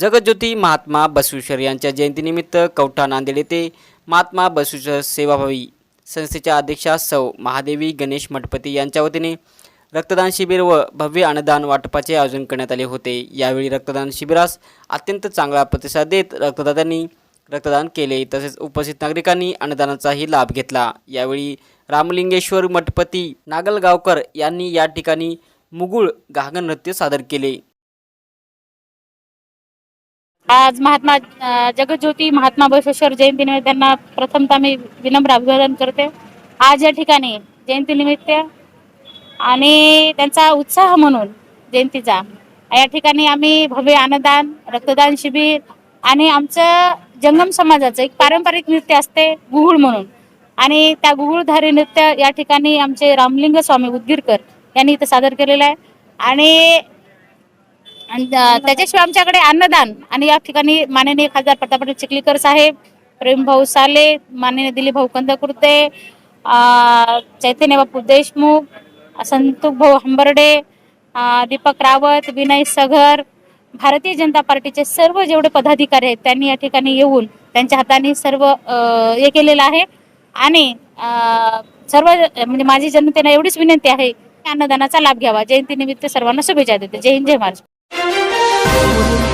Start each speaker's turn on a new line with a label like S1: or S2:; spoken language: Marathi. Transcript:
S1: जगज्योती महात्मा बसवेश्वर यांच्या जयंतीनिमित्त कवठा नांदेड येथे महात्मा बसवेश्वर सेवाभावी संस्थेच्या अध्यक्षा सौ महादेवी गणेश मठपती यांच्या वतीने रक्तदान शिबिर व भव्य अन्नदान वाटपाचे आयोजन करण्यात आले होते. यावेळी रक्तदान शिबिरास अत्यंत चांगला प्रतिसाद देत रक्तदात्यांनी रक्तदान केले. तसेच उपस्थित नागरिकांनी अन्नदानाचाही लाभ घेतला. यावेळी रामलिंगेश्वर मठपती नागलगावकर यांनी या ठिकाणी मुगुळ गागन नृत्य सादर केले.
S2: आज महात्मा जगज्योती महात्मा बसवेश्वर जयंतीनिमित्त त्यांना प्रथमतः मी विनम्र अभिवादन करते. आज या ठिकाणी जयंतीनिमित्त आणि त्यांचा उत्साह म्हणून जयंतीचा या ठिकाणी आम्ही भव्य अन्नदान रक्तदान शिबिर आणि आमचं जंगम समाजाचं एक पारंपरिक नृत्य असते गुहुळ म्हणून. आणि त्या गुहुळधारी नृत्य या ठिकाणी आमचे रामलिंग स्वामी उदगीरकर यांनी इथं सादर केलेलं आहे. आणि आणि uh, त्याच्याशिवाय आमच्याकडे अन्नदान. आणि या ठिकाणी माननीय खासदार प्रतापराव चिखलीकर साहेब प्रेमभाऊ साले माननीय दिलीप भाऊ कंदकुर्ते चैतन्य बापू देशमुख संतोष भाऊ हंबर्डे दीपक रावत विनय सगर भारतीय जनता पार्टीचे सर्व जेवढे पदाधिकारी आहेत त्यांनी या ठिकाणी येऊन त्यांच्या हाताने सर्व हे केलेलं आहे. आणि सर्व म्हणजे माझी जनतेला एवढीच विनंती आहे की अन्नदानाचा लाभ घ्यावा. जयंतीनिमित्त सर्वांना शुभेच्छा देते. जय हिंद जय महाराष्ट्र. Thank you.